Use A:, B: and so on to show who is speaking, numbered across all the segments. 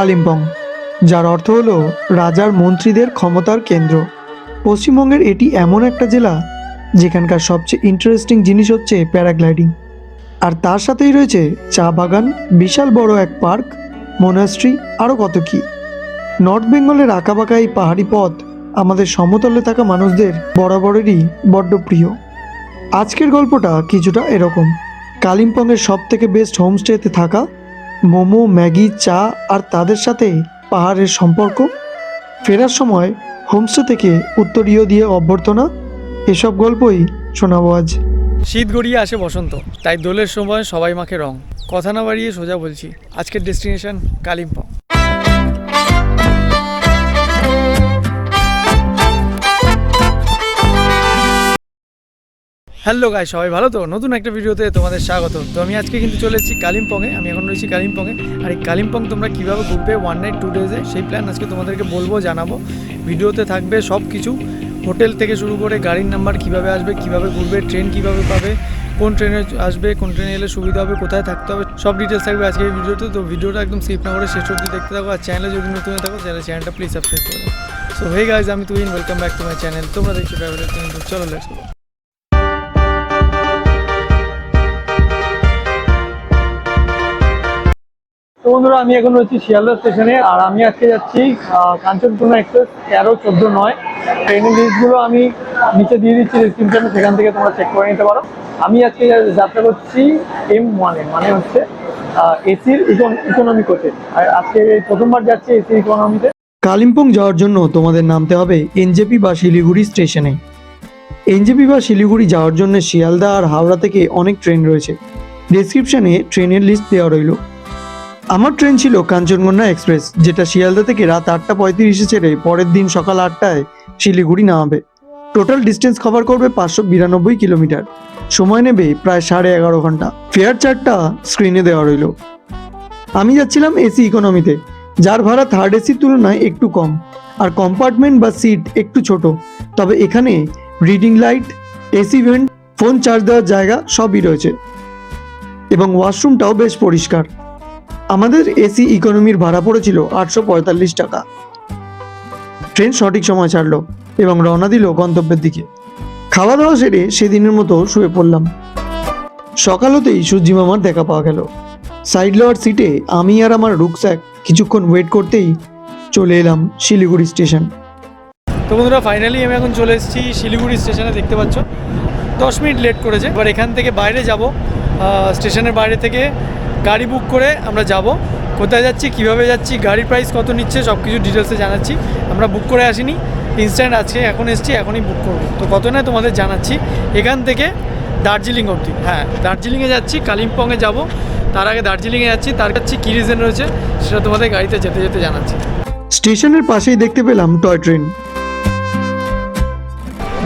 A: কালিম্পং, যার অর্থ হলো রাজার মন্ত্রীদের ক্ষমতার কেন্দ্র। পশ্চিমবঙ্গের এটি এমন একটা জেলা, যেখানকার সবচেয়ে ইন্টারেস্টিং জিনিস হচ্ছে প্যারাগ্লাইডিং। আর তার সাথেই রয়েছে চা বাগান, বিশাল বড় এক পার্ক, মোনাস্ট্রি, আরও কত কি। নর্থ বেঙ্গলের আঁকাবাঁকা এই পাহাড়ি পথ আমাদের সমতলে থাকা মানুষদের বরাবরেরই বড্ড প্রিয়। আজকের গল্পটা কিছুটা এরকম। কালিম্পংয়ের সব থেকে বেস্ট হোমস্টেতে থাকা মোমো, ম্যাগি, চা আর তাদের সাথে পাহাড়ের সম্পর্ক। ফেরার সময় হোমস্টে থেকে উত্তরীয় দিয়ে অভ্যর্থনা। এসব গল্পই শোনাবো আজ।
B: শীত গড়িয়ে আসে বসন্ত, তাই দোলের সময় সবাই মাখে রং। কথা না বাড়িয়ে সোজা বলছি, আজকের ডেস্টিনেশন কালিম্পং। হ্যালো গাই সবাই ভালো তো? নতুন একটা ভিডিওতে তোমাদের স্বাগত তো আমি আজকে কিন্তু চলে এসেছি কালিম্পংয়ে, আমি এখন রয়েছি কালিম্পংয়ে। আর এই কালিম্পং তোমরা কীভাবে ঘুরবে ওয়ান নাইট টু ডেজে সেই প্ল্যান আজকে তোমাদেরকে বলব, জানাব। ভিডিওতে থাকবে সব কিছু হোটেল থেকে শুরু করে গাড়ির নাম্বার কীভাবে আসবে, কীভাবে ঘুরবে ট্রেন কীভাবে পাবে, কোন ট্রেনে আসবে, কোন ট্রেনে এলে সুবিধা হবে, কোথায় থাকতে হবে, সব ডিটেলস থাকবে আজকে এই ভিডিওতে। তো ভিডিওটা একদম সেফ না করে শেষ অবধি দেখতে থাকো। আর চ্যানেলে যদি নতুন থাকো তাহলে চ্যানেলটা প্লিজ সাবস্ক্রাইব করে সো হে গাইজ আমি তুই welcome back to my channel তোমরা দেখছ ট্রাভেল চলো লেটস তো বন্ধুরা, আমি এখন রয়েছি শিয়ালদা স্টেশনে, আর আমি আজকে যাচ্ছি কাঞ্চনপুর্ণা এক্সপ্রেস তেরো চোদ্দ নয়। ট্রেনের লিস্টগুলো আমি নিচে দিয়ে দিচ্ছি ডিসক্রিপশনে সেখান থেকে তোমরা চেক করে নিতে পারো। আমি আজকে যাত্রা করছি এম ওয়ানে মানে হচ্ছে এসির ইকোনমি কোচে আর আজকে প্রথমবার যাচ্ছি এসি ইকোনমিতে
A: কালিম্পং যাওয়ার জন্য তোমাদের নামতে হবে এনজেপি বা শিলিগুড়ি স্টেশনে। এনজেপি বা শিলিগুড়ি যাওয়ার জন্য শিয়ালদা আর হাওড়া থেকে অনেক ট্রেন রয়েছে। ডেসক্রিপশনে ট্রেনের লিস্ট দেওয়া রইল। আমার ট্রেন ছিল কাঞ্চনকন্যা এক্সপ্রেস, যেটা শিয়ালদা থেকে রাত আটটা পঁয়ত্রিশে ছেড়ে পরের দিন সকাল আটটায় শিলিগুড়ি নামাবে। টোটাল ডিস্টেন্স কভার করবে পাঁচশো বিরানব্বই কিলোমিটার। সময় নেবে প্রায় সাড়ে এগারো ঘণ্টা। ফেয়ার চার্টটা স্ক্রিনে দেওয়া রইল। আমি যাচ্ছিলাম এসি ইকোনমিতে যার ভাড়া থার্ড এসির তুলনায় একটু কম। আর কম্পার্টমেন্ট বা সিট একটু ছোট। তবে এখানে reading light AC vent phone charge দেওয়ার জায়গা সবই রয়েছে। এবং ওয়াশরুমটাও বেশ পরিষ্কার। আমাদের এসি ইকোনমির ভাড়া পড়েছিল আটশো পঁয়তাল্লিশ টাকা। ট্রেন সঠিক সময় ছাড়লো এবং রওনা দিল গন্তব্যের দিকে। খাওয়া দাওয়া সেরে সেদিনের মতো শুয়ে পড়লাম। সকাল হতেই সূর্যি মামার দেখা পাওয়া গেল। সাইড লোয়ার সিটে আমি আর আমার রুকস্যাক কিছুক্ষণ ওয়েট করতেই চলে এলাম শিলিগুড়ি স্টেশন
B: তো বন্ধুরা ফাইনালি আমি এখন চলে এসেছি শিলিগুড়ি স্টেশনে দেখতে পাচ্ছ। দশ মিনিট লেট করেছে, এবার এখান থেকে বাইরে যাব স্টেশনের বাইরে থেকে গাড়ি বুক করে আমরা যাব। কোথায় যাচ্ছি কীভাবে যাচ্ছি গাড়ির প্রাইস কত নিচ্ছে সব কিছু ডিটেলসে জানাচ্ছি। আমরা বুক করে আসিনি ইনস্ট্যান্ট আজকে এখন এসছি এখনই বুক করব। তো কত না তোমাদের জানাচ্ছি এখান থেকে দার্জিলিং অবধি। হ্যাঁ দার্জিলিংয়ে যাচ্ছি কালিম্পংয়ে যাব। তার আগে দার্জিলিংয়ে যাচ্ছি তার কাছে কী রিজন রয়েছে সেটা তোমাদের গাড়িতে যেতে যেতে জানাচ্ছি।
A: স্টেশনের পাশেই দেখতে পেলাম টয় ট্রেন।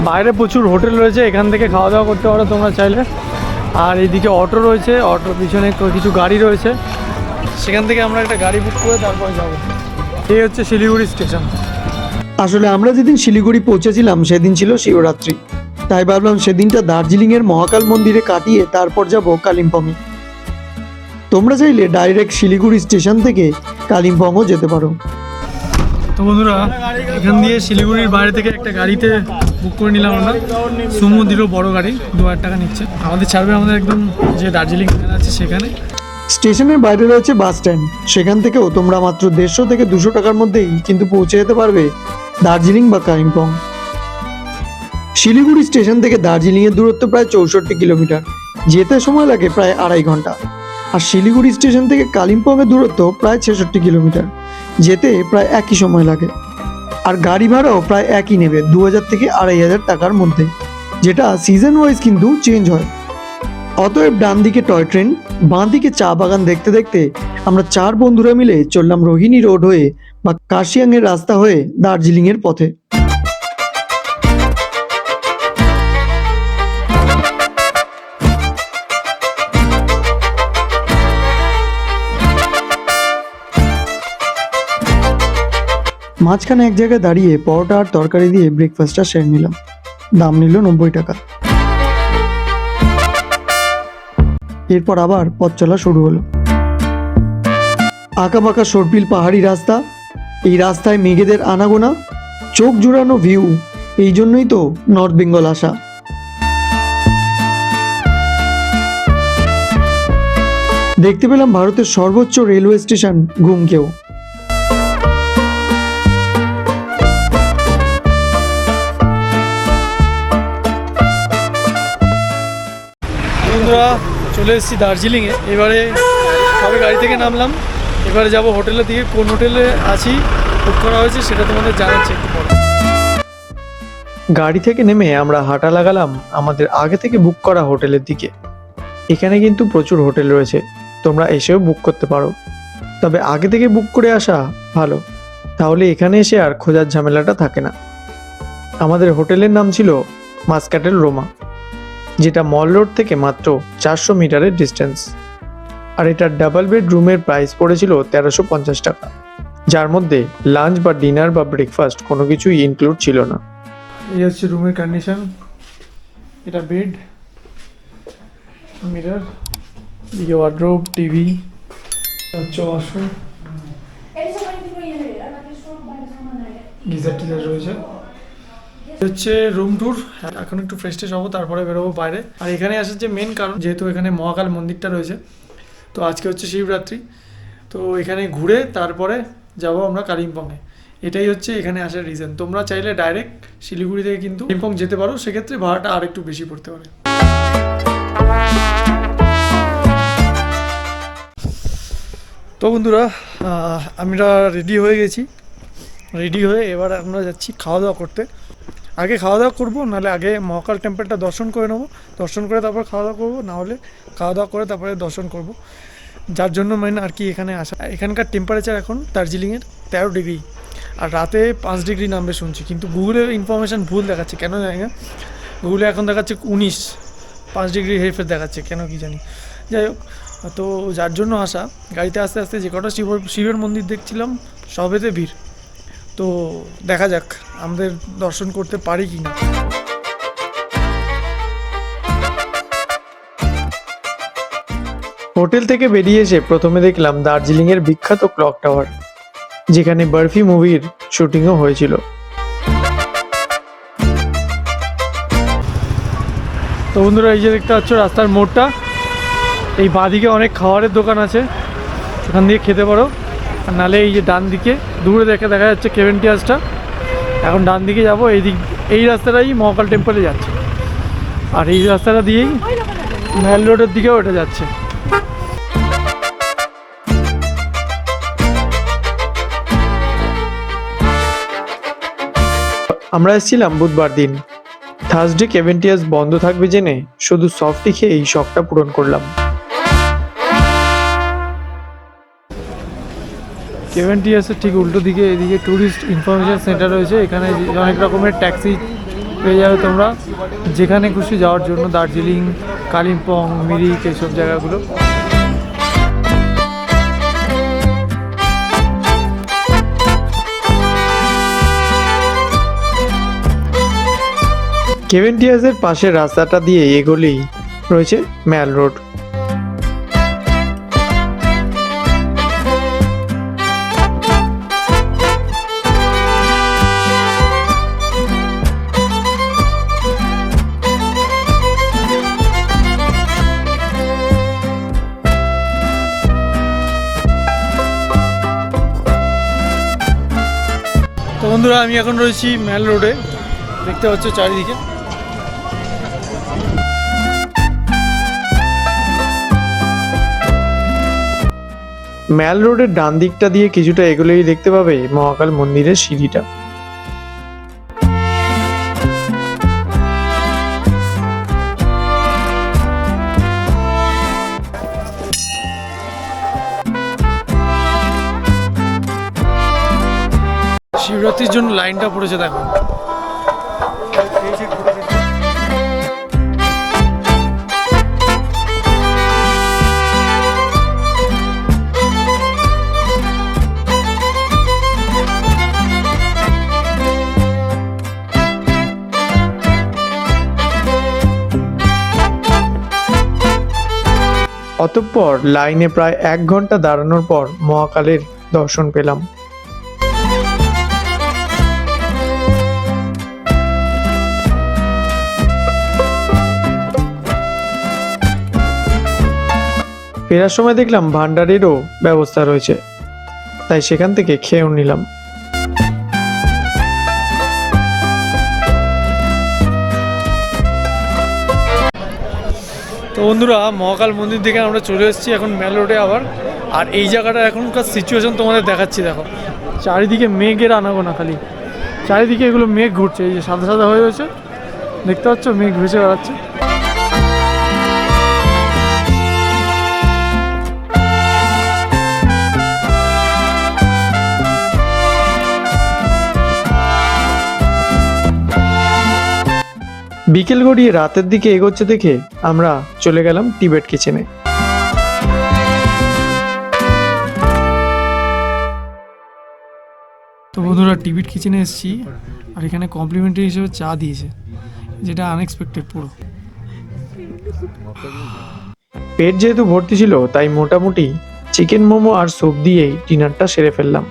B: বাইরে প্রচুর হোটেল রয়েছে এখান থেকে খাওয়া দাওয়া করতে পারো তোমরা চাইলে। আর এইদিকে অটো রয়েছে অটোর পিছনে কিছু গাড়ি রয়েছে। সেখান থেকে আমরা একটা গাড়ি বুক করে তারপরে যাব। এই হচ্ছে শিলিগুড়ি স্টেশন।
A: আসলে আমরা যেদিন শিলিগুড়ি পৌঁছেছিলাম সেদিন ছিল শিবরাত্রি। তাই ভাবলাম সেদিনটা দার্জিলিংয়ের মহাকাল মন্দিরে কাটিয়ে তারপর যাব কালিম্পংয়ে। তোমরা চাইলে ডাইরেক্ট শিলিগুড়ি স্টেশন থেকে কালিম্পংও যেতে পারো।
B: তো বন্ধুরা এখান দিয়ে শিলিগুড়ির বাইরে থেকে একটা গাড়িতে বুক করে নিলাম আমরা। সুমো দিল বড় গাড়ি, দু হাজার টাকা নিচ্ছে। আমাদের ছাড়বে আমাদের একদম যে দার্জিলিং আছে সেখানে।
A: স্টেশনের বাইরে রয়েছে বাস স্ট্যান্ড। সেখান থেকেও তোমরা মাত্র দেড়শো থেকে দুশো টাকার মধ্যেই কিন্তু পৌঁছে যেতে পারবে দার্জিলিং বা কালিম্পং। শিলিগুড়ি স্টেশন থেকে দার্জিলিংয়ের দূরত্ব প্রায় চৌষট্টি কিলোমিটার। যেতে সময় লাগে প্রায় আড়াই ঘণ্টা। আর শিলিগুড়ি স্টেশন থেকে কালিম্পংয়ের দূরত্ব প্রায় ছেষট্টি কিলোমিটার। যেতে প্রায় একই সময় লাগে। আর গাড়ি ভাড়াও প্রায় একই নেবে দু হাজার থেকে আড়াই হাজার টাকার মধ্যে যেটা সিজন ওয়াইজ কিন্তু চেঞ্জ হয়। অতএব ডান দিকে টয় ট্রেন বাঁ দিকে চা বাগান দেখতে দেখতে আমরা চার বন্ধুরা মিলে চললাম রোহিণী রোড হয়ে বা কাশিয়াংয়ের রাস্তা হয়ে দার্জিলিংয়ের পথে। মাঝখানে এক জায়গায় দাঁড়িয়ে পরোটা আর তরকারি দিয়ে ব্রেকফাস্টটা সেরে নিলাম। দাম নিল নব্বই টাকা। এরপর আবার পথ চলা শুরু হলো। আঁকাবাঁকা সর্পিল পাহাড়ি রাস্তা, এই রাস্তায় মেঘেদের আনাগোনা, চোখ জুড়ানো ভিউ এই জন্যই তো নর্থ বেঙ্গল আসা। দেখতে পেলাম ভারতের সর্বোচ্চ রেলওয়ে স্টেশন ঘুমকেও
B: বন্ধুরা, চলে এসেছি দার্জিলিংয়ে। এবারে সবে গাড়ি থেকে নামলাম। এবারে যাব হোটেলের দিকে। কোন হোটেলে আছি বুক করা হয়েছে, সেটা তোমাদের জানাচ্ছি একটু পরে
A: গাড়ি থেকে নেমে আমরা হাঁটা লাগালাম আমাদের আগে থেকে বুক করা হোটেলের দিকে। এখানে কিন্তু প্রচুর হোটেল রয়েছে। তোমরা এসেও বুক করতে পারো। তবে আগে থেকে বুক করে আসা ভালো। তাহলে এখানে এসে আর খোঁজার ঝামেলাটা থাকে না। আমাদের হোটেলের নাম ছিল মাস্কাটেল রোমা। যেটা মল রোড থেকে মাত্র চারশো মিটারের ডিস্টেন্স আর এটার ডাবল বেড রুমের প্রাইস পড়েছিল তেরোশো পঞ্চাশ টাকা। যার মধ্যে লাঞ্চ বা ডিনার বা ব্রেকফাস্ট কোনো কিছুই ইনক্লুড ছিল না।
B: এই হচ্ছে রুমের কন্ডিশন এটা বেড মিরর দিকে ওয়ার্ড্রোব টিভি হচ্ছে ওয়াশরুম গিজার টিজার রয়েছে। হচ্ছে রুম ট্যুর এখন একটু ফ্রেশ ট্রেশ হব, তারপরে বেরোবো বাইরে। আর এখানে আসার যে মেন কারণ, যেহেতু এখানে মহাকাল মন্দিরটা রয়েছে, তো আজকে হচ্ছে শিবরাত্রি। তো এখানে ঘুরে তারপরে যাব আমরা কালিম্পংয়ে। এটাই হচ্ছে এখানে আসার রিজন তোমরা চাইলে ডাইরেক্ট শিলিগুড়ি থেকে কিন্তু কালিম্পং যেতে পারো, সেক্ষেত্রে ভাড়াটা আর একটু বেশি পড়তে পারে। তো বন্ধুরা আমরা রেডি হয়ে গেছি। রেডি হয়ে এবার আমরা যাচ্ছি খাওয়া দাওয়া করতে। আগে খাওয়া দাওয়া করব, নাহলে আগে মহাকাল টেম্পলটা দর্শন করে নেব। দর্শন করে তারপর খাওয়া দাওয়া করব, নাহলে খাওয়া দাওয়া করে তারপরে দর্শন করব। যার জন্য মেন আর কি এখানে আসা। এখানকার টেম্পারেচার এখন দার্জিলিংয়ের তেরো ডিগ্রি। আর রাতে পাঁচ ডিগ্রি নামবে শুনছি, কিন্তু গুগলের ইনফরমেশান ভুল দেখাচ্ছে, কেন জানি না। গুগলে এখন দেখাচ্ছে উনিশ, পাঁচ ডিগ্রি হেরফের দেখাচ্ছে, কেন কি জানি। যাই হোক, তো যার জন্য আসা। গাড়িতে আস্তে আস্তে যে কটা শিব শিবের মন্দির দেখছিলাম, সবেতে ভিড়। তো দেখা যাক, আমাদের দর্শন করতে পারি কি না
A: হোটেল থেকে বেরিয়ে এসে প্রথমে দেখলাম দার্জিলিংয়ের বিখ্যাত ক্লক টাওয়ার, যেখানে বার্ফি মুভির শুটিংও হয়েছিল।
B: তো বন্ধুরা, এই যে দেখতে পাচ্ছ রাস্তার মোড়টা, এই বাঁদিকে অনেক খাবারের দোকান আছে সেখান দিয়ে খেতে পারো। আর নালে এই যে ডান দিকে, দূরে দেখে দেখা যাচ্ছে কেভেন্টিয়াসটা এখন ডান দিকে যাব, এই দিক, এই রাস্তাটাই মহাকাল টেম্পলে যাচ্ছে। আর এই রাস্তাটা দিয়েই ম্যাল রোডের দিকেও এটা যাচ্ছে।
A: আমরা এসেছিলাম বুধবার দিন। থার্সডে কেভেন্টিয়াস বন্ধ থাকবে জেনে শুধু সফটি খেয়ে এই শখটা পূরণ করলাম।
B: কেভেন্টিয়াসের ঠিক উল্টো দিকে, এদিকে ট্যুরিস্ট ইনফরমেশন সেন্টার রয়েছে, এখানে অনেক রকমের ট্যাক্সি পেয়ে যাবে তোমরা, যেখানে খুশি যাওয়ার জন্য দার্জিলিং, কালিম্পং, মিরিক এইসব জায়গাগুলো।
A: কেভেন্টিয়াসের পাশের রাস্তাটা দিয়ে এগোলেই রয়েছে ম্যাল রোড।
B: বন্ধুরা, আমি এখন রয়েছি ম্যাল রোডে। দেখতে পাচ্ছ চারিদিকে।
A: ম্যাল রোডের ডান দিকটা দিয়ে কিছুটা এগুলোই দেখতে পাবে মহাকাল মন্দিরের সিঁড়িটা।
B: বিরতির জন্য লাইনটা পড়েছে, দেখো।
A: অতঃপর লাইনে প্রায় এক ঘণ্টা দাঁড়ানোর পর মহাকালের দর্শন পেলাম। ফেরার সময় দেখলাম ভান্ডারেরও ব্যবস্থা রয়েছে। তাই সেখান থেকে খেয়েও নিলাম।
B: তো বন্ধুরা, মহাকাল মন্দির থেকে আমরা চলে এসেছি এখন মেল রোডে আবার। আর এই জায়গাটা এখনকার সিচুয়েশন তোমাদের দেখাচ্ছি, দেখো। চারিদিকে মেঘের আনাগোনা খালি। চারিদিকে এগুলো মেঘ ঘুরছে, এই যে সাদা সাদা হয়ে রয়েছে। দেখতে পাচ্ছ? মেঘ ভেসে বেড়াচ্ছে।
A: বিকেল গড়িয়ে রাতের দিকে এগোচ্ছে দেখে আমরা চলে গেলাম টিবেট কিচেনে।
B: তো বন্ধুরা টিভির কিচেনে এসেছি আর এখানে কমপ্লিমেন্টারি হিসেবে চা দিয়েছে যেটা আনএক্সপেক্টেড পুরো।
A: পেট যেহেতু ভর্তি ছিল তাই মোটামুটি চিকেন মোমো আর স্যুপ দিয়েই ডিনারটা সেরে ফেললাম।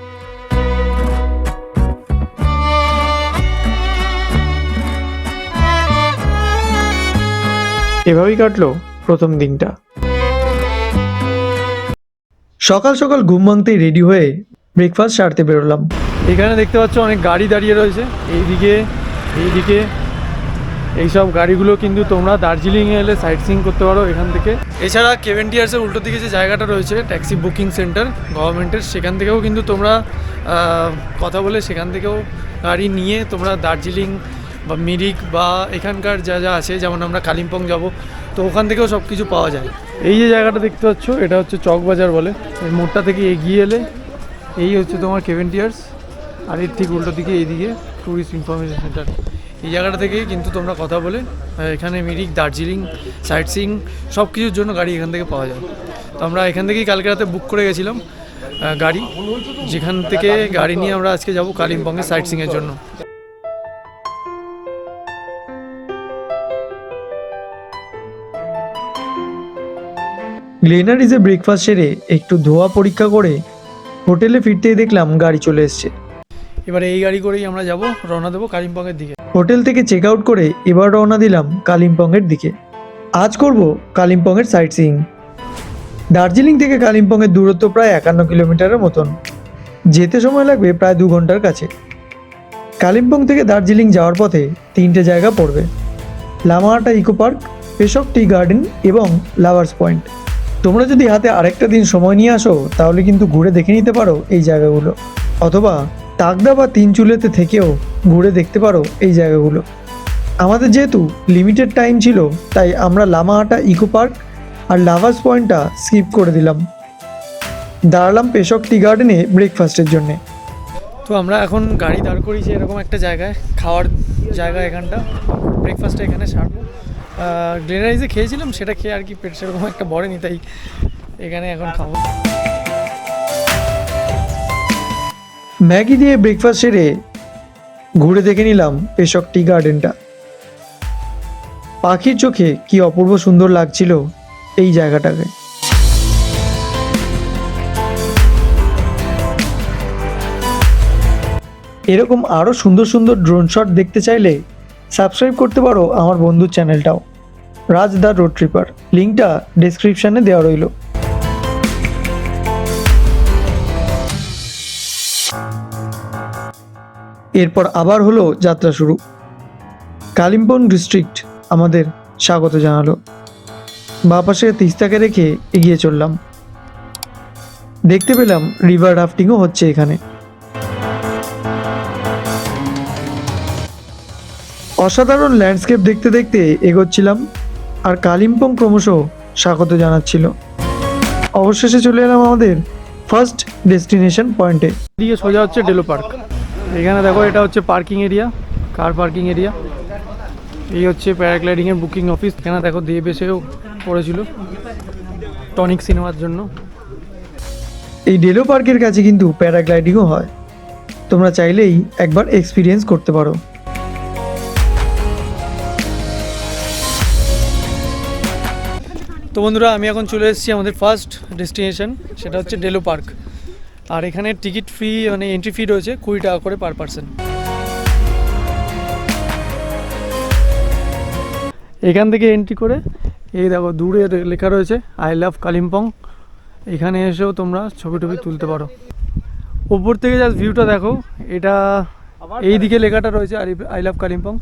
A: এভাবেই কাটলো প্রথম দিনটা। সকাল সকাল ঘুম ভাঙতেই রেডি হয়ে ব্রেকফাস্ট সারতে বেরোলাম।
B: এখানে দেখতে পাচ্ছ অনেক গাড়ি দাঁড়িয়ে রয়েছে। এইদিকে এইদিকে। এইসব গাড়িগুলো কিন্তু তোমরা দার্জিলিংয়ে এলে সাইট সিং করতে পারো এখান থেকে। এছাড়া কেভেন টিয়ার্সের উল্টো দিকে যে জায়গাটা রয়েছে ট্যাক্সি বুকিং সেন্টার গভর্নমেন্টের সেখান থেকেও কিন্তু তোমরা কথা বলে সেখান থেকেও গাড়ি নিয়ে তোমরা দার্জিলিং বা মিরিক বা এখানকার যা যা আছে, যেমন আমরা কালিম্পং যাব, তো ওখান থেকেও সব কিছু পাওয়া যায়। এই যে জায়গাটা দেখতে পাচ্ছ, এটা হচ্ছে চকবাজার বলে। এই মোড়টা থেকে এগিয়ে এলে এই হচ্ছে তোমার কেভেন টিয়ার্স আর এর ঠিক উল্টো দিকে এইদিকে ট্যুরিস্ট ইনফরমেশন সেন্টার এই জায়গাটা থেকে কিন্তু তোমরা কথা বলে এখানে মিরিক, দার্জিলিং সাইট সিং সব কিছুর জন্য গাড়ি এখান থেকে পাওয়া যায়। তো আমরা এখান থেকেই কালকে রাতে বুক করে গেছিলাম গাড়ি। যেখান থেকে গাড়ি নিয়ে আমরা আজকে যাব কালিম্পংয়ে সাইট সিংয়ের জন্য।
A: গ্লেনারিজে ব্রেকফাস্ট সেরে একটু ধোয়া পরীক্ষা করে হোটেলে ফিরতেই দেখলাম গাড়ি চলে এসছে।
B: এবারে এই গাড়ি করেই আমরা যাব রওনা দেবো কালিম্পংয়ের দিকে।
A: হোটেল থেকে চেক আউট করে এবার রওনা দিলাম কালিম্পংয়ের দিকে। আজ করব কালিম্পংয়ের সাইট সিইং দার্জিলিং থেকে কালিম্পংয়ের দূরত্ব প্রায় একান্ন কিলোমিটারের মতন। যেতে সময় লাগবে প্রায় দু ঘণ্টার কাছে। কালিম্পং থেকে দার্জিলিং যাওয়ার পথে তিনটে জায়গা পড়বে। Lamahatta eco park Peshok tea garden এবং লাভার্স পয়েন্ট। তোমরা যদি হাতে আরেকটা দিন সময় নিয়ে আসো, তাহলে কিন্তু ঘুরে দেখে নিতে পারো এই জায়গাগুলো। অথবা তাকদা বা তিনচুলেতে থেকেও ঘুরে দেখতে পারো এই জায়গাগুলো। আমাদের যেহেতু লিমিটেড টাইম ছিল, তাই আমরা লামাহাটা ইকো পার্ক আর লাভার্স পয়েন্টটা স্কিপ করে দিলাম। দাঁড়ালাম পেশক টি গার্ডেনে ব্রেকফাস্টের জন্যে।
B: তো আমরা এখন গাড়ি দাঁড় করিয়েছি এরকম একটা জায়গায়, খাওয়ার জায়গা এখানটা। ব্রেকফাস্টটা এখানে সারবো। গ্লেনারিজে খেয়েছিলাম, সেটা খেয়ে আর কি পেট সেরকম একটা বড়েনি তাই এখানে এখন খাব।
A: ম্যাগি দিয়ে ব্রেকফাস্ট সেরে ঘুরে দেখে নিলাম পেশক টি গার্ডেনটা। পাখির চোখে কি অপূর্ব সুন্দর লাগছিল এই জায়গাটাকে। এরকম আরও সুন্দর সুন্দর ড্রোন শট দেখতে চাইলে সাবস্ক্রাইব করতে পারো আমার বন্ধুর চ্যানেলটাও। রাজ দ্য রোড ট্রিপার লিঙ্কটা ডেসক্রিপশানে দেওয়া রইল। এরপর আবার হলো যাত্রা শুরু। কালিম্পং ডিস্ট্রিক্ট আমাদের স্বাগত জানালো। বা পাশে তিস্তাকে রেখে এগিয়ে চললাম। দেখতে পেলাম রিভার রাফটিংও হচ্ছে এখানে। অসাধারণ ল্যান্ডস্কেপ দেখতে দেখতে এগোচ্ছিলাম আর কালিম্পং ক্রমশ স্বাগত জানাচ্ছিল। অবশেষে চলে এলাম আমাদের ফার্স্ট ডেস্টিনেশন পয়েন্টে
B: এদিকে সোজা হচ্ছে ডেলো পার্ক এখানে দেখো এটা হচ্ছে parking area car parking area এই হচ্ছে প্যারাগ্লাইডিংয়ের বুকিং অফিস এখানে দেখো দিয়ে বেসেও পড়েছিল টনিক সিনেমার জন্য।
A: এই ডেলো পার্কের কাছে কিন্তু প্যারাগ্লাইডিংও হয়। তোমরা চাইলেই একবার এক্সপিরিয়েন্স করতে পারো।
B: তো বন্ধুরা, আমি এখন চলে এসেছি আমাদের ফার্স্ট ডেস্টিনেশন সেটা হচ্ছে ডেলো পার্ক আর এখানে টিকিট ফি মানে এন্ট্রি ফি রয়েছে কুড়ি টাকা করে পার পার্সন এখান থেকে এন্ট্রি করে, এই দেখো, দূরে লেখা রয়েছে আই লাভ কালিম্পং এখানে এসেও তোমরা ছবি টবি তুলতে পারো। ওপর থেকে জাস্ট ভিউটা দেখো, এটা এই দিকে লেখাটা রয়েছে আই লাভ কালিম্পং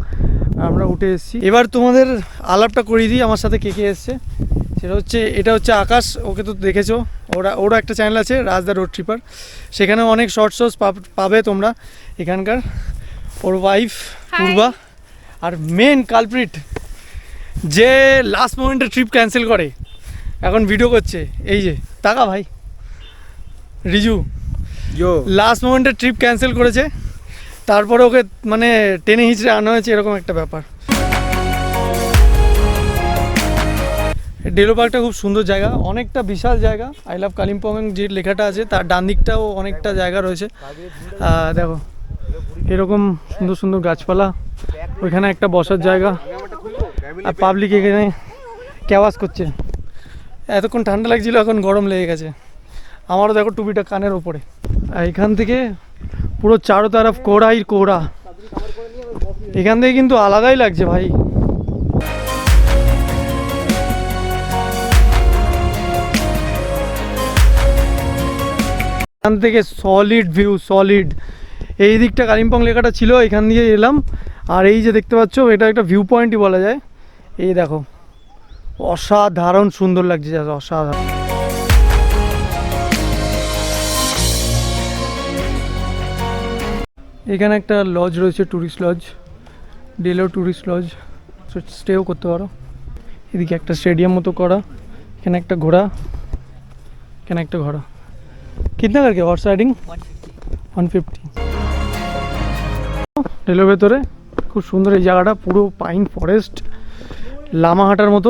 B: আমরা উঠে এসেছি। এবার তোমাদের আলাপটা করিয়ে দিই, আমার সাথে কে কে এসছে। সেটা হচ্ছে এটা হচ্ছে আকাশ ওকে তো দেখেছ। ওরা ওরা একটা চ্যানেল আছে রাজদা রোড ট্রিপার সেখানে অনেক শর্ট শর্টস পাবে তোমরা। এখানকার ওর ওয়াইফ পূর্বা আর মেন কালপ্রিট যে লাস্ট মোমেন্টে ট্রিপ ক্যান্সেল করে। এখন ভিডিও করছে। এই যে টাকা ভাই। রিজু লাস্ট মোমেন্টে ট্রিপ ক্যান্সেল করেছে। তারপরে ওকে মানে টেনে হিঁচড়ে আনা হয়েছে এরকম একটা ব্যাপার। ডেলো পার্কটা খুব সুন্দর জায়গা, অনেকটা বিশাল জায়গা। আই লাভ কালিম্পং যে লেখাটা আছে, তার ডান দিকটাও অনেকটা জায়গা রয়েছে। দেখো, এরকম সুন্দর সুন্দর গাছপালা, ওইখানে একটা বসার জায়গা, আর পাবলিক এখানে ক্যাওয়াজ করছে। এতক্ষণ ঠান্ডা লাগছিল, এখন গরম লেগে গেছে। আমারও দেখো টুপিটা কানের ওপরে। এখান থেকে পুরো চারো তরফ কোড়াই কোড়া। এখান থেকে কিন্তু আলাদাই লাগছে ভাই। এখান থেকে সলিড ভিউ সলিড এই দিকটা কালিম্পং লেখাটা ছিল, এখান দিয়ে এলাম। আর এই যে দেখতে পাচ্ছ, এটা একটা ভিউ পয়েন্টই বলা যায়। এই দেখো, অসাধারণ সুন্দর লাগছে অসাধারণ। এখানে একটা লজ রয়েছে tourist lodge Delo tourist lodge স্টেও করতে পারো। এদিকে একটা স্টেডিয়াম মতো করা, এখানে একটা ঘোড়া, এখানে একটা ঘোড়া। কিতনা করকে হর্স রাইডিং ওয়ান ফিফটি রেলের ভেতরে খুব সুন্দর এই জায়গাটা পুরো পাইন ফরেস্ট লামা হাঁটার মতো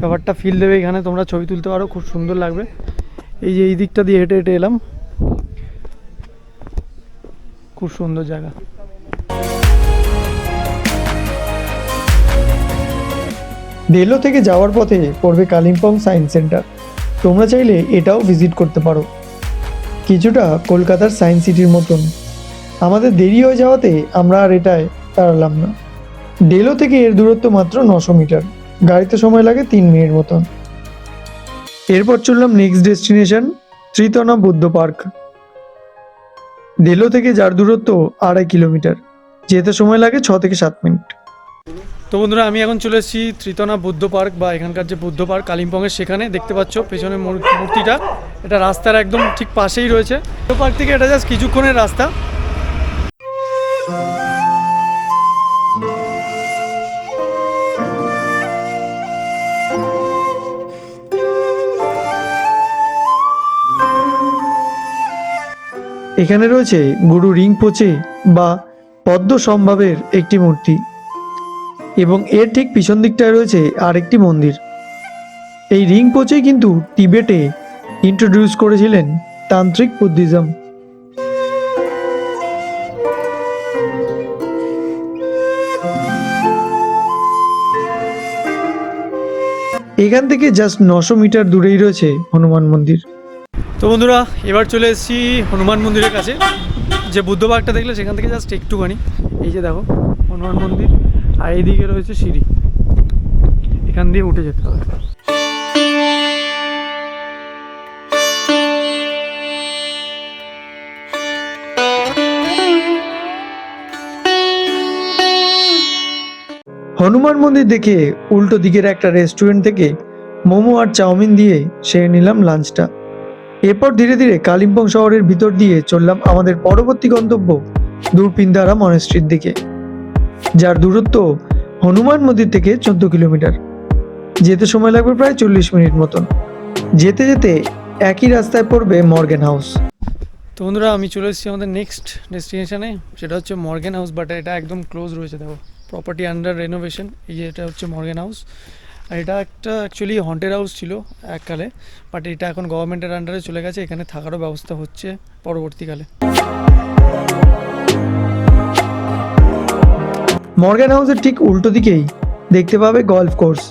B: ব্যাপারটা ফিল দেবে এখানে তোমরা ছবি তুলতে পারো খুব সুন্দর লাগবে এই যে এই দিকটা দিয়ে হেঁটে হেঁটে এলাম। খুব সুন্দর জায়গা।
A: ডেলো থেকে যাওয়ার পথে পড়বে কালিম্পং সায়েন্স সেন্টার। তোমরা চাইলে এটাও ভিজিট করতে পারো। কিছুটা কলকাতার সায়েন্স সিটির মতন। আমাদের দেরি হয়ে যাওয়াতে আমরা আর এটায় তাড়ালাম না। ডেলো থেকে এর দূরত্ব মাত্র নশো মিটার। গাড়িতে সময় লাগে তিন মিনিট মতন। এরপর চললাম নেক্সট ডেস্টিনেশন ত্রিতনা বুদ্ধ পার্ক। ডেলো থেকে যার দূরত্ব আড়াই কিলোমিটার। যেতে সময় লাগে ছ থেকে সাত মিনিট।
B: তো বন্ধুরা, আমি এখন চলে এসেছি ত্রিতনা বুদ্ধ পার্ক বা এখানকার যে বুদ্ধ পার্ক, কালিম্পংয়ের সেখানে। দেখতে পাচ্ছ পেছনে মূর- মূর্তিটা। এটা রাস্তার একদম ঠিক পাশেই রয়েছে। বুদ্ধ পার্ক থেকে এটা জাস্ট কিছুক্ষণের রাস্তা।
A: এখানে রয়েছে গুরু রিং রিংপোচে বা পদ্ম সম্ভাবের একটি মূর্তি। এবং এর ঠিক পিছন দিকটায় রয়েছে আরেকটি মন্দির। এই রিংপোচে কিন্তু টিবেটে ইন্ট্রোডিউস করেছিলেন তান্ত্রিক বুদ্ধিজম। এখান থেকে জাস্ট নশো মিটার দূরেই রয়েছে হনুমান মন্দির।
B: তো বন্ধুরা, এবার চলে এসেছি হনুমান মন্দিরের কাছে। যে বুদ্ধ পার্কটা দেখলে সেখান থেকে জাস্ট একটুখানি। এই যে দেখো, হনুমান মন্দির। আর এইদিকে রয়েছে সিঁড়ি। এখান দিয়ে উঠে যেতে হবে।
A: হনুমান মন্দির দেখে উল্টো দিকের একটা রেস্টুরেন্ট থেকে মোমো আর চাউমিন দিয়ে সেরে নিলাম লাঞ্চটা এরপর ধীরে ধীরে কালিম্পং শহরের ভিতর দিয়ে চললাম আমাদের পরবর্তী গন্তব্য দূরপিন্দারা মনেস্ট্রির দিকে। যার দূরত্ব হনুমান মন্দির থেকে চোদ্দ কিলোমিটার। যেতে সময় লাগবে প্রায় চল্লিশ মিনিট মতন। যেতে যেতে একই রাস্তায় পড়বে মর্গেন হাউস।
B: তো বন্ধুরা, আমি চলে এসেছি আমাদের নেক্সট ডেস্টিনেশনে সেটা হচ্ছে মর্গেন হাউস বাট এটা একদম ক্লোজ রয়েছে, দেখো। প্রপার্টি আন্ডার রেনোভেশন এই যে এটা হচ্ছে মর্গেন হাউস। আর এটা একটা অ্যাকচুয়ালি হন্টেড হাউস ছিল এককালে বাট এটা এখন গভর্নমেন্টের আন্ডারে চলে গেছে, এখানে থাকারও ব্যবস্থা হচ্ছে পরবর্তীকালে।
A: মর্গ্যান হাউসের ঠিক উল্টো দিকেই দেখতে পাবে গল্ফ কোর্স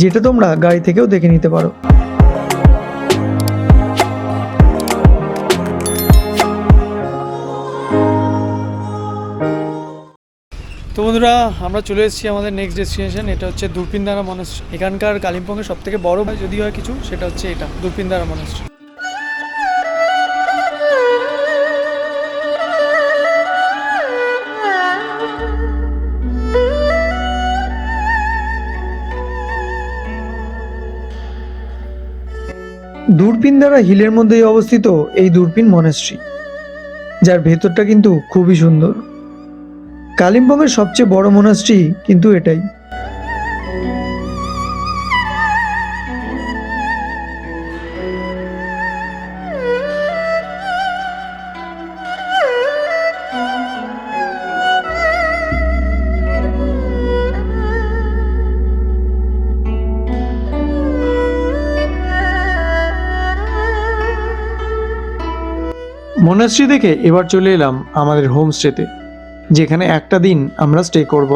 A: যেটা তোমরা গাড়ি থেকেও দেখে নিতে পারো।
B: তো বন্ধুরা, আমরা চলে এসেছি আমাদের নেক্সট ডেস্টিনেশন এটা হচ্ছে দূরপিনদারা মনস্ট্রি। এখানকার কালিম্পংয়ের সব থেকে বড় যদি হয় কিছু, সেটা হচ্ছে এটা দূরপিনদারা মনস্ট্রি।
A: দ্বারা হিলের মধ্যেই অবস্থিত এই দূরপিন মনেস্ট্রি যার ভেতরটা কিন্তু খুবই সুন্দর। কালিম্পংয়ের সবচেয়ে বড় মনাস্ট্রি কিন্তু এটাই। মনাস্ট্রি থেকে এবার চলে এলাম আমাদের হোমস্টেতে যেখানে একটা দিন আমরা স্টে করব।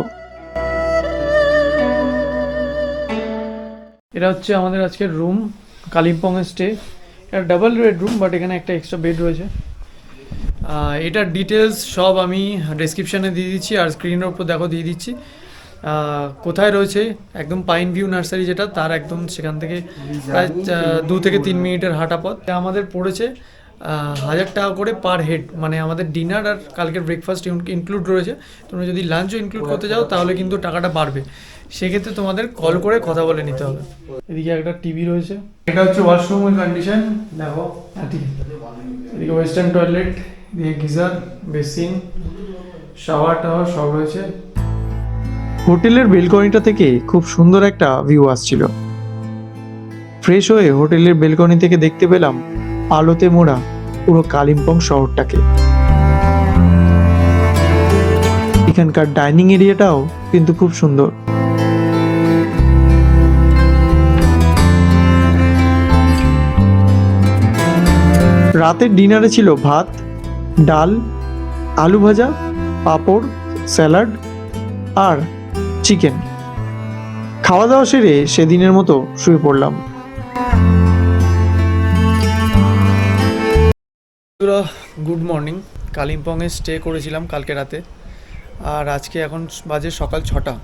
B: এটা হচ্ছে আমাদের আজকের রুম কালিম্পংয়ের স্টে এটা ডাবল বেড রুম বাট এখানে একটা এক্সট্রা বেড রয়েছে। এটার ডিটেলস সব আমি ডেসক্রিপশানে দিয়ে দিচ্ছি আর স্ক্রিনের উপর দেখো দিয়ে দিচ্ছি। কোথায় রয়েছে? একদম পাইন ভিউ নার্সারি যেটা তার একদম সেখান থেকে প্রায় দু থেকে তিন মিনিটের হাঁটা পথ। এটা আমাদের পড়েছে হাজার টাকা করে পার হেড মানে আমাদের ডিনার আর কালকের ব্রেকফাস্ট ইনক্লুড রয়েছে। তোমরা যদি লাঞ্চও ইনক্লুড করতে যাও তাহলে কিন্তু টাকাটা বাড়বে। সেক্ষেত্রে তোমাদের কল করে কথা বলে নিতে হবে। এদিকে একটা টিভি রয়েছে। এটা হচ্ছে ওয়াশরুমের কন্ডিশন দেখো। হ্যাঁ। এদিকে ওয়েস্টার্ন টয়লেট এদিকে গিজার বেসিন শাওয়ার টাওয়ার সব রয়েছে।
A: হোটেলের বেলকনিটা থেকে খুব সুন্দর একটা ভিউ আসছিল। ফ্রেশ হয়ে হোটেলের বেলকনি থেকে দেখতে পেলাম আলোতে মোড়া পুরো কালিম্পং শহরটাকে। এখানকার ডাইনিং এরিয়াটাও কিন্তু খুব সুন্দর। রাতের ডিনারে ছিল ভাত, ডাল, আলু ভাজা, পাঁপড়, স্যালাড আর চিকেন। খাওয়া দাওয়া সেরে সেদিনের মতো শুয়ে পড়লাম।
B: গুড মর্নিং কালিম্পংয়ে স্টে করেছিলাম কালকে রাতে, আর আজকে এখন বাজে সকাল ছটা।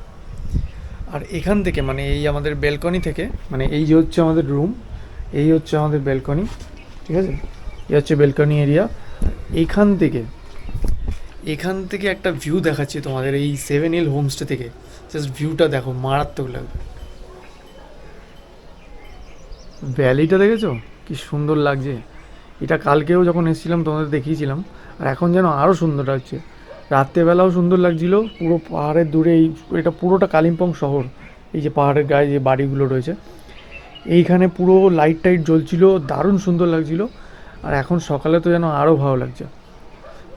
B: আর এখান থেকে মানে এই আমাদের বেলকনি থেকে মানে এই যে হচ্ছে আমাদের রুম এই হচ্ছে আমাদের বেলকনি ঠিক আছে? এই হচ্ছে বেলকনি এরিয়া এখান থেকে এখান থেকে একটা ভিউ দেখাচ্ছি তোমাদের এই সেভেন হিল হোমস্টে থেকে। জাস্ট ভিউটা দেখো, মারাত্মক লাগবে ভ্যালিটা দেখেছ? কি সুন্দর লাগছে। এটা কালকেও যখন এসেছিলাম তোমাদের দেখিয়েছিলাম, আর এখন যেন আরও সুন্দর লাগছে রাত্রেবেলাও সুন্দর লাগছিল, পুরো পাহাড়ের দূরে এই, এটা পুরোটা কালিম্পং শহর, এই যে পাহাড়ের গায়ে যে বাড়িগুলো রয়েছে। এইখানে পুরো লাইট টাইট জ্বলছিল, দারুণ সুন্দর লাগছিল, আর এখন সকালে তো যেন আরও ভালো লাগছে।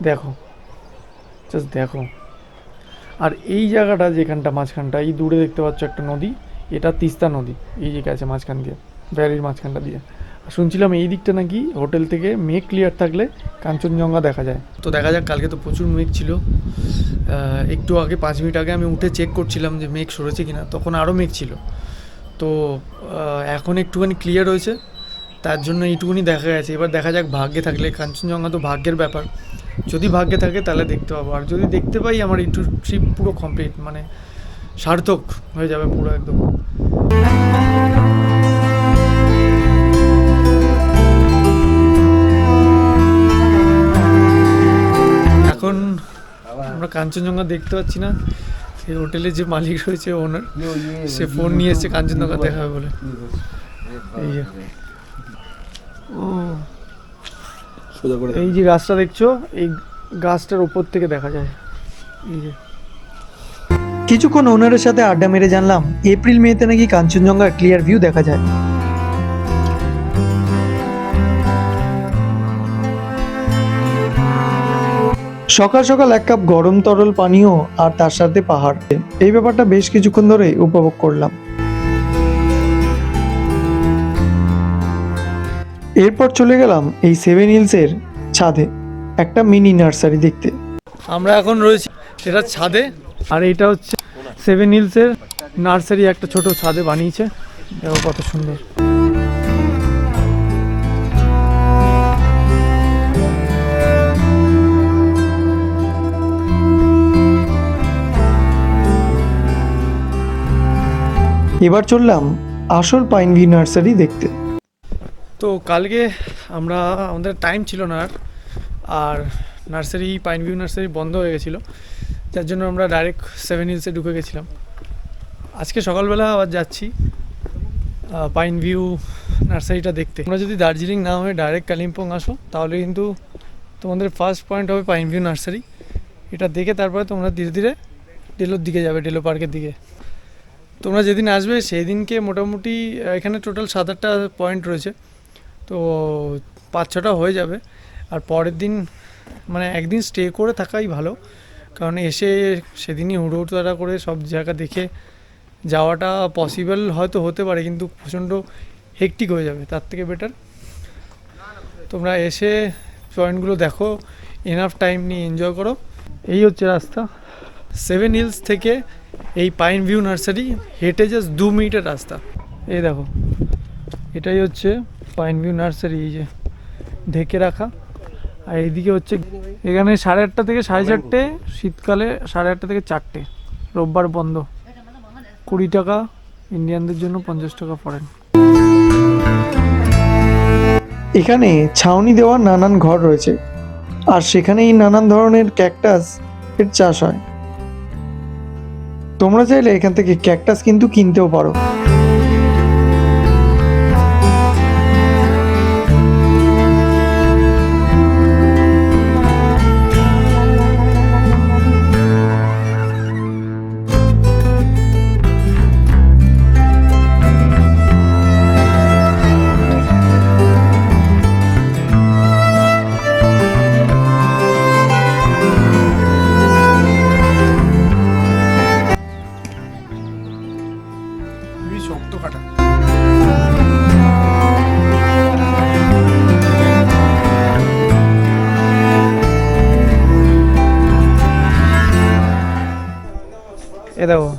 B: দেখো জাস্ট দেখো। আর এই জায়গাটা যেখানটা মাঝখানটা, এই দূরে দেখতে পাচ্ছ একটা নদী, এটা তিস্তা নদী, এই যে গেছে মাঝখান দিয়ে, ভ্যালির মাঝখানটা দিয়ে। শুনছিলাম এই দিকটা নাকি হোটেল থেকে মেঘ ক্লিয়ার থাকলে কাঞ্চনজঙ্ঘা দেখা যায়। তো দেখা যাক, কালকে তো প্রচুর মেঘ ছিল। একটু আগে, পাঁচ মিনিট আগে আমি উঠে চেক করছিলাম যে মেঘ সরেছে কিনা, তখন আরও মেঘ ছিল। তো এখন একটুখানি ক্লিয়ার হয়েছে, তার জন্য এইটুকুনি দেখা গেছে। এবার দেখা যাক ভাগ্যে থাকলে, কাঞ্চনজঙ্ঘা তো ভাগ্যের ব্যাপার। যদি ভাগ্যে থাকে, তাহলে দেখতে পাবো। আর যদি দেখতে পাই, আমার একটু ট্রিপ পুরো কমপ্লিট মানে সার্থক হয়ে যাবে পুরো একদম। এখন আমরা কাঞ্চনজঙ্ঘা দেখতে পাচ্ছি না। এই হোটেলের যে মালিক রয়েছে ওনার সে ফোন নিয়ে এসছে কাঞ্চনজঙ্ঘা দেখাবে বলে। এই যে। ও। এই যে গাছটা দেখছ এই গাছটার উপর থেকে দেখা যায়। এই যে।
A: কিছুক্ষণ ওনারের সাথে আড্ডা মেরে জানলাম এপ্রিল মেতে নাকি কাঞ্চনজঙ্ঘার ক্লিয়ার ভিউ দেখা যায়। সকাল সকাল এক কাপ গরম তরল পানীয় আর তার সাথে পাহাড়। এই ব্যাপারটা বেশ কিছুক্ষণ ধরে উপভোগ করলাম। এরপর চলে গেলাম এই সেভেন হিলসের ছাদে, একটা মিনি নার্সারি দেখতে।
B: আমরা এখন রয়েছি সেটা ছাদে, আর এটা হচ্ছে সেভেন হিলসের নার্সারি, একটা ছোট ছাদে বানিয়েছে। দেখো কত সুন্দর।
A: এবার চললাম আসল পাইন ভি নার্সারি দেখতে।
B: তো কালকে আমরা, আমাদের টাইম ছিল না আর। আর নার্সারি পাইন ভিউ নার্সারি বন্ধ হয়ে গেছিল। যার জন্য আমরা ডাইরেক্ট সেভেন হিলসে ঢুকে গেছিলাম। আজকে সকালবেলা আবার যাচ্ছি পাইন ভিউ নার্সারিটা দেখতে। তোমরা যদি দার্জিলিং না হয়ে ডাইরেক্ট কালিম্পং আসো, তাহলে কিন্তু তোমাদের ফার্স্ট পয়েন্ট হবে পাইন ভিউ নার্সারি এটা দেখে তারপরে তোমরা ধীরে ধীরে ডেলোর দিকে যাবে ডেলো পার্কের দিকে। তোমরা যেদিন আসবে সেই দিনকে মোটামুটি এখানে টোটাল সাত আটটা পয়েন্ট রয়েছে। তো পাঁচ ছটা হয়ে যাবে। আর পরের দিন মানে একদিন স্টে করে থাকাই ভালো। কারণ এসে সেদিনই হুড়ো হুড়োতাড়া করে সব জায়গা দেখে যাওয়াটা পসিবল হয়তো হতে পারে, কিন্তু প্রচণ্ড হেকটিক হয়ে যাবে। তার থেকে বেটার তোমরা এসে পয়েন্টগুলো দেখো এনাফ টাইম নিয়ে এনজয় করো। এই হচ্ছে রাস্তা। সেভেন হিলস থেকে এই পাইন ভিউ নার্সারি হেঁটে জাস্ট দু মিনিটের রাস্তা। এই দেখো, এটাই হচ্ছে পাইন ভিউ নার্সারি এই যে ঢেকে রাখা। আর এইদিকে হচ্ছে এখানে সাড়ে আটটা থেকে সাড়ে চারটে, শীতকালে সাড়ে আটটা থেকে চারটে। রোববার বন্ধ। কুড়ি টাকা ইন্ডিয়ানদের জন্য পঞ্চাশ টাকা ফরেন
A: এখানে ছাউনি দেওয়া নানান ঘর রয়েছে। আর সেখানেই নানান ধরনের ক্যাকটাস এর চাষ হয়। তোমরা চাইলে এখান থেকে ক্যাকটাস কিন্তু কিনতেও পারো।
B: দেখো,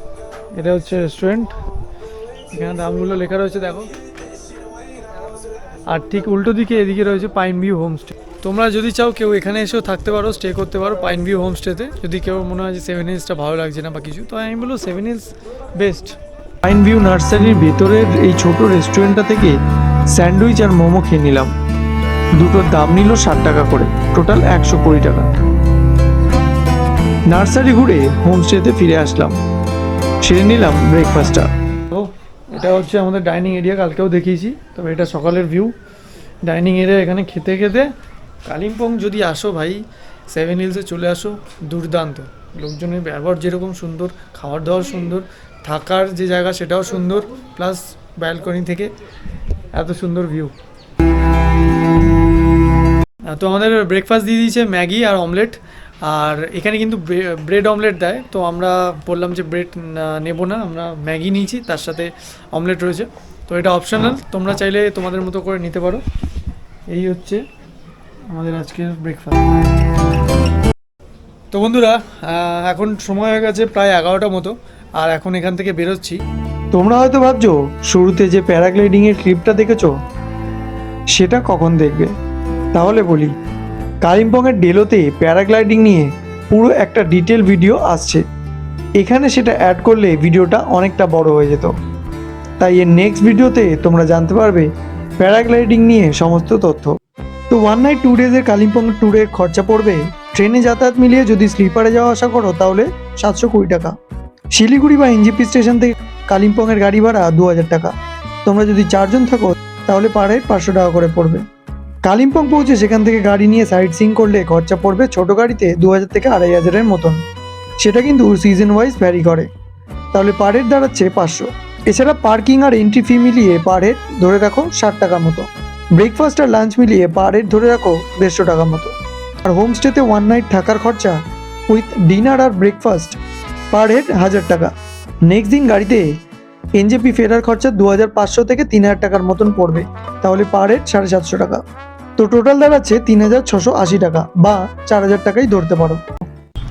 B: এটা হচ্ছে রেস্টুরেন্ট এখানে দামগুলো লেখা রয়েছে, দেখো। আর ঠিক উল্টো দিকে এদিকে রয়েছে পাইন ভিউ হোমস্টে তোমরা যদি চাও কেউ এখানে এসেও থাকতে পারো স্টে করতে পারো পাইন ভিউ হোমস্টেতে যদি কেউ মনে হয় যে সেভেন হিলসটা ভালো লাগছে না বা কিছু, তো আমি বলব seven hills best
A: pine view নার্সারির ভেতরের এই ছোট রেস্টুরেন্টটা থেকে স্যান্ডউইচ আর মোমো খেয়ে নিলাম। দুটোর দাম নিল ষাট টাকা করে টোটাল একশো কুড়ি টাকা। নার্সারি ঘুরে হোমস্টেতে ফিরে আসলাম। সেরে নিলাম ব্রেকফাস্টটা
B: তো এটা হচ্ছে আমাদের ডাইনিং এরিয়া কালকেও দেখিয়েছি। তবে এটা সকালের ভিউ ডাইনিং এরিয়া এখানে খেতে খেতে কালিম্পং যদি আসো ভাই সেভেন হিলসে চলে আসো, দুর্দান্ত। লোকজনের ব্যবহার যেরকম সুন্দর, খাওয়ার দাওয়ার সুন্দর, থাকার যে জায়গা সেটাও সুন্দর প্লাস ব্যালকনি থেকে এত সুন্দর ভিউ তো আমাদের ব্রেকফাস্ট দিয়ে দিয়েছে ম্যাগি আর অমলেট আর এখানে কিন্তু ব্রেড অমলেট দেয়। তো আমরা বললাম যে ব্রেড নেব না আমরা ম্যাগি নিয়েছি তার সাথে অমলেট রয়েছে। তো এটা অপশনাল তোমরা চাইলে তোমাদের মতো করে নিতে পারো। এই হচ্ছে আমাদের আজকের ব্রেকফাস্ট তো বন্ধুরা এখন সময় হয়ে গেছে প্রায় এগারোটা মতো আর এখন এখান থেকে বেরোচ্ছি।
A: তোমরা হয়তো ভাবছ শুরুতে যে প্যারাগ্লাইডিং এর ক্লিপটা দেখেছ সেটা কখন দেখবে? তাহলে বলি। কালিম্পংয়ের ডেলোতে প্যারাগ্লাইডিং নিয়ে পুরো একটা ডিটেল ভিডিও আসছে। এখানে সেটা অ্যাড করলে ভিডিওটা অনেকটা বড় হয়ে যেত। তাই এর নেক্সট ভিডিওতে তোমরা জানতে পারবে প্যারাগ্লাইডিং নিয়ে সমস্ত তথ্য। তো ওয়ান নাইট টু ডেজের কালিম্পং ট্যুরের খরচা পড়বে। ট্রেনে যাতায়াত মিলিয়ে যদি স্লিপারে যাওয়া আসা করো তাহলে সাতশো কুড়ি টাকা। শিলিগুড়ি বা এনজিপি স্টেশন থেকে কালিম্পংয়ের গাড়ি ভাড়া দু হাজার টাকা। তোমরা যদি চারজন থাকো তাহলে পার হেড পাঁচশো টাকা করে পড়বে। কালিম্পং পৌঁছে সেখান থেকে গাড়ি নিয়ে সাইট সিং করলে খরচা পড়বে ছোট গাড়িতে দু হাজার থেকে আড়াই হাজারের মতন। সেটা কিন্তু সিজন ওয়াইজ ভ্যারি করে। তাহলে পার হেড দাঁড়াচ্ছে পাঁচশো। এছাড়া পার্কিং আর এন্ট্রি ফি মিলিয়ে পার হেড ধরে রাখো ষাট টাকার মতো। ব্রেকফাস্ট আর লাঞ্চ মিলিয়ে পার হেড ধরে রাখো দেড়শো টাকার মতো। আর হোমস্টেতে ওয়ান নাইট থাকার খরচা উইথ ডিনার আর ব্রেকফাস্ট পার হেড হাজার টাকা। নেক্সট দিন গাড়িতে এনজেপি ফেরার খরচা দু হাজার পাঁচশো থেকে তিন হাজার টাকার মতন পড়বে। তাহলে পার হেড সাড়ে সাতশো টাকা। তো টোটাল দাঁড়াচ্ছে তিন হাজার ছশো আশি টাকা বা চার হাজার টাকাই ধরতে পারো।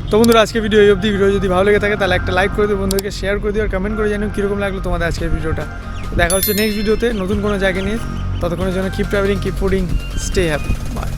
B: তো বন্ধুরা আজকে ভিডিও এই অবধি। ভিডিও যদি ভালো লেগে থাকে, তাহলে একটা লাইক করে দিও বন্ধুদেরকে শেয়ার করে দিও, আর কমেন্ট করে জানিও কীরকম লাগল তোমাদের আজকের ভিডিওটা। দেখা হচ্ছে নেক্সট ভিডিওতে নতুন কোনো জায়গা নিয়ে। ততক্ষণের জন্য keep travelling keep fooding stay happy bye